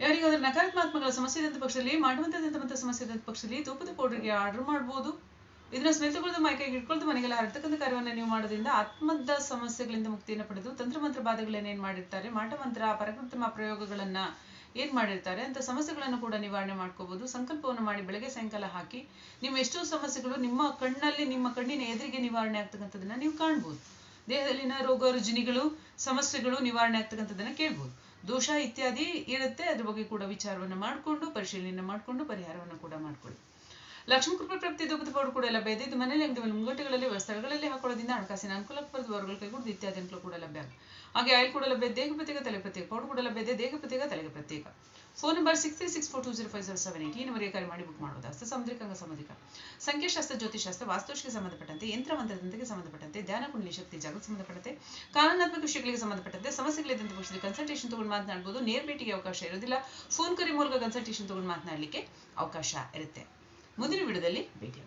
ಯಾರಿಗಾದ್ರೂ ನಕಾರಾತ್ಮಕಗಳ ಸಮಸ್ಯೆ ಇದ್ದಂಥ ಪಕ್ಷದಲ್ಲಿ ಮಾಡುವಂಥದ್ದಂಥ ಸಮಸ್ಯೆ ಇದ್ದಂಥ ಪಕ್ಷದಲ್ಲಿ ತೂಪದ ಪೌಡರ್ಗೆ ಆರ್ಡರ್ ಮಾಡ್ಬೋದು. ಇದನ್ನ ಸ್ಮೆಲ್ ತಗೊಳ್ಳೋದು ಮೈಕೈಗೆ ಇಟ್ಕೊಳ್ದು ಮನೆಗೆಲ್ಲ ಹರಡ್ತಕ್ಕಂಥ ಕಾರ್ಯವನ್ನು ನೀವು ಮಾಡೋದ್ರಿಂದ ಆತ್ಮದ ಸಮಸ್ಯೆಗಳಿಂದ ಮುಕ್ತಿಯನ್ನು ಪಡೆದು ತಂತ್ರಮಂತ್ರ ಬಾಧೆಗಳನ್ನ ಏನ್ ಮಾಡಿರ್ತಾರೆ ಮಾಟಮಂತ್ರ ಪರಕೃತಮ ಪ್ರಯೋಗಗಳನ್ನ ಏನ್ ಮಾಡಿರ್ತಾರೆ, ಅಂತ ಸಮಸ್ಯೆಗಳನ್ನು ಕೂಡ ನಿವಾರಣೆ ಮಾಡ್ಕೋಬಹುದು ಸಂಕಲ್ಪವನ್ನು ಮಾಡಿ ಬೆಳಗ್ಗೆ ಸಾಯಂಕಾಲ ಹಾಕಿ ನಿಮ್ಮ ಎಷ್ಟೋ ಸಮಸ್ಯೆಗಳು ನಿಮ್ಮ ಕಣ್ಣಲ್ಲಿ, ನಿಮ್ಮ ಕಣ್ಣಿನ ಎದುರಿಗೆ ನಿವಾರಣೆ ಆಗ್ತಕ್ಕಂಥದನ್ನ ನೀವು ಕಾಣ್ಬೋದು. ದೇಹದಲ್ಲಿನ ರೋಗ ರುಜಿನಿಗಳು, ಸಮಸ್ಯೆಗಳು ನಿವಾರಣೆ ಆಗ್ತಕ್ಕಂಥದನ್ನ ಕೇಳ್ಬೋದು. ದೋಷ ಇತ್ಯಾದಿ ಇರುತ್ತೆ, ಅದ್ರ ಬಗ್ಗೆ ಕೂಡ ವಿಚಾರವನ್ನ ಮಾಡಿಕೊಂಡು ಪರಿಶೀಲನೆ ಮಾಡಿಕೊಂಡು, ಪರಿಹಾರವನ್ನು ಕೂಡ ಮಾಡ್ಕೊಳ್ಳಿ. ಲಕ್ಷ್ಮೀ ಕೃಪಾ ಪ್ರಾಪ್ತಿ ಧೂಪದ ಪೌಡರ್ ಕೂಡ ಎಲ್ಲ ಇದು ಮನೆಯಲ್ಲಿ ಅಂಗಡಿ ಮುಂಗಟ್ಟುಗಳಲ್ಲಿ ಸ್ಥಳಗಳಲ್ಲಿ ಹಣಕಾಸಿನ ಬರೆದು ಬರುವವರುಗಳ ಕೈಗೂಡದು ಇತ್ಯಾದಿ ಕೂಡ ಲಭ್ಯ ಹಾಗೆ ಆಯಿಲ್ ಕೂಡ ಲಭ್ಯ, ದೇಹ ಪ್ರತ್ಯೇಕ, ತಲೆ ಪ್ರತ್ಯೇಕ ಪೌಡರ್ ಕೂಡ ಲಭ್ಯ ದೇಹ ಪ್ರತ್ಯೇಕ, ತಲೆಗೆ ಪ್ರತ್ಯೇಕ. Phone number six three six four two zero five zero seven eight ಈ ನಂಬರ್ಗೆ ಕರೆ ಮಾಡಿ ಬುಕ್ ಮಾಡೋದು. ಹಸ್ತ ಸಮುದ್ರಿಕ ಸಾಮುದ್ರಿಕ. ಸಂಖ್ಯಾಶಾಸ್ತ್ರ, ಜ್ಯೋತಿಶಾಸ್ತ್ರ ವಾಸ್ತುಶಿಗೆ ಸಂಬಂಧಪಟ್ಟಂತೆ, ಯಂತ್ರ ಮಂತ್ರದಂತೆ ಸಂಬಂಧಪಟ್ಟಂತೆ, ಧ್ಯಾನ, ಕುಂಡಲಿ ಶಕ್ತಿ, ಜಾಗೃತಿ ಸಂಬಂಧಪಟ್ಟಂತೆ, ಕಾನೂನಾತ್ಮಕ ವಿಷಯಗಳಿಗೆ ಸಂಬಂಧಪಟ್ಟಂತೆ, ಸಮಸ್ಯೆಗಳಿದ್ದಂತೆ ಪಕ್ಷದಲ್ಲಿ ಕನ್ಸಲ್ಟೇಷನ್ ತಗೊಂಡು ಮಾತನಾಡ್ಬೋದು. ನೇರ ಭೇಟಿಗೆ ಅವಕಾಶ ಇರೋದಿಲ್ಲ ಫೋನ್ ಕರೆ ಮೂಲಕ ಕನ್ಸಲ್ಟೇಷನ್ ತಗೊಂಡು ಮಾತನಾಡಲಿಕ್ಕೆ ಅವಕಾಶ ಇರುತ್ತೆ. ಮುಂದಿನ ವಿಡಿಯೋದಲ್ಲಿ ಭೇಟಿ